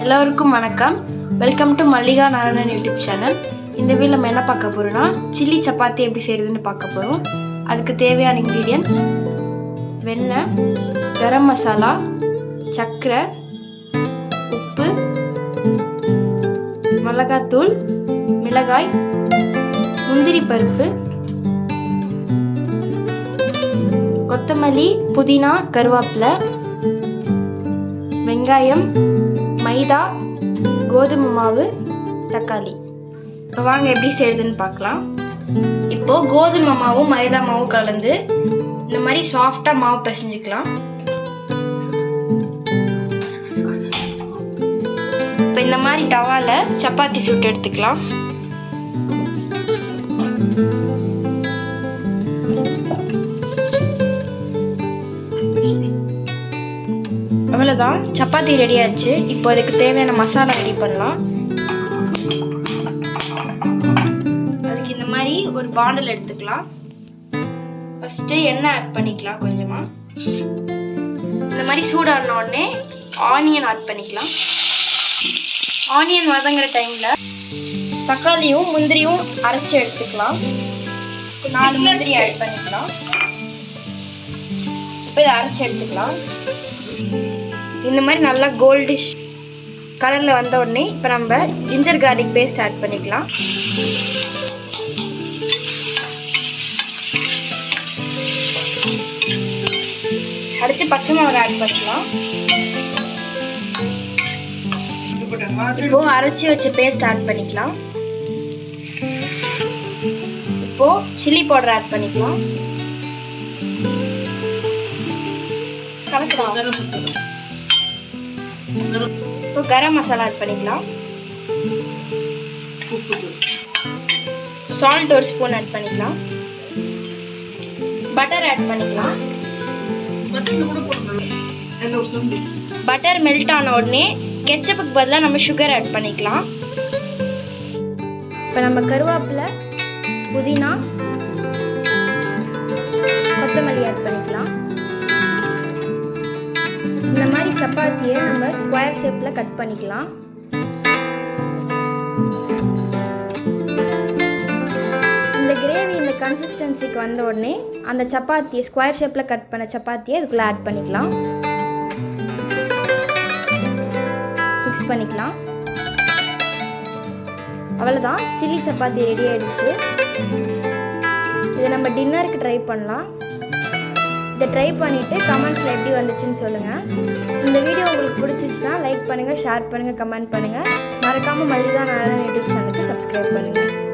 எல்லோருக்கும் வணக்கம். Welcome to Mallika Narayanan YouTube channel. இந்த வீடியோ நம்ம என்ன பார்க்க போகிறோன்னா சில்லி சப்பாத்தி எப்படி செய்கிறதுன்னு பார்க்க போகிறோம் அதுக்கு தேவையான இன்க்ரீடியன்ஸ் வெண்ணெய் கரம் மசாலா சர்க்கரை உப்பு மிளகாத்தூள் மிளகாய் முந்திரி பருப்பு கொத்தமல்லி புதினா கருவேப்பிலை வெங்காயம் மைதா கோதுமை மாவு தக்காளி. இப்போ வாங்க எப்படி செய்யறதுன்னு பார்க்கலாம். இப்போது கோதுமை மாவும் மைதா மாவும் கலந்து இந்த மாதிரி சாஃப்டாக மாவு பிசைஞ்சிக்கலாம். இப்போ இந்த மாதிரி டவாவில் சப்பாத்தி சுட்டு எடுத்துக்கலாம். அவ்வளோதான் சப்பாத்தி ரெடி ஆச்சு இப்போ அதுக்கு தேவையான மசாலா ரெடி பண்ணலாம். அதுக்கு இந்த மாதிரி ஒரு பாண்டில் எடுத்துக்கலாம். ஃபஸ்ட்டு எண்ணெய் ஆட் பண்ணிக்கலாம் கொஞ்சமாக இந்த மாதிரி சூடான உடனே ஆனியன் ஆட் பண்ணிக்கலாம். ஆனியன் வதங்குற டைமில் தக்காளியும் முந்திரியும் அரைச்சி எடுத்துக்கலாம். நாலு முந்திரி ஆட் பண்ணிக்கலாம். இப்போ இதை அரைச்சி எடுத்துக்கலாம். இந்த மாதிரி நல்லா கோல்டிஷ் கலரில் வந்த உடனே இப்போ நம்ம ஜிஞ்சர் கார்லிக் பேஸ்ட் ஆட் பண்ணிக்கலாம். அடுத்து பச்சை மிளகாய் ஆட் பண்ணிக்கலாம். இப்போ அரைச்சி வச்ச பேஸ்ட் ஆட் பண்ணிக்கலாம். இப்போ சில்லி பவுடர் ஆட் பண்ணிக்கலாம். கலக்கலாம். கரம் மசாலா ஆட் பண்ணிக்கலாம். சால்ட் ஒரு ஸ்பூன் ஆட் பண்ணிக்கலாம். பட்டர் ஆட் பண்ணிக்கலாம். பட்டர் மெல்ட் ஆன உடனே கெச்சப்புக்கு பதிலாக நம்ம சுகர் ஆட் பண்ணிக்கலாம். இப்போ நம்ம கருவேப்பிலை புதினா கொத்தமல்லி ஆட் பண்ணிக்கலாம். சப்பாத்தியை நம்ம ஸ்கொயர் ஷேப்பில் கட் பண்ணிக்கலாம். இந்த கிரேவி இந்த கன்சிஸ்டன்சிக்கு வந்த உடனே அந்த சப்பாத்தியை ஸ்கொயர் ஷேப்பில் கட் பண்ண சப்பாத்தியை இதுக்குள்ளே ஆட் பண்ணிக்கலாம். மிக்ஸ் பண்ணிக்கலாம். அவ்வளோதான் சில்லி சப்பாத்தி ரெடி ஆயிடுச்சு. இதை நம்ம டின்னருக்கு ட்ரை பண்ணலாம். இதை ட்ரை பண்ணிவிட்டு கமெண்ட்ஸில் எப்படி வந்துச்சுன்னு சொல்லுங்கள் இந்த வீடியோ உங்களுக்கு பிடிச்சிச்சுன்னா லைக் பண்ணுங்கள் ஷேர் பண்ணுங்கள் கமெண்ட் பண்ணுங்கள் மறக்காமல் மல்லிகா நாராயணன் யூடியூப் சேனலுக்கு சப்ஸ்கிரைப் பண்ணுங்கள்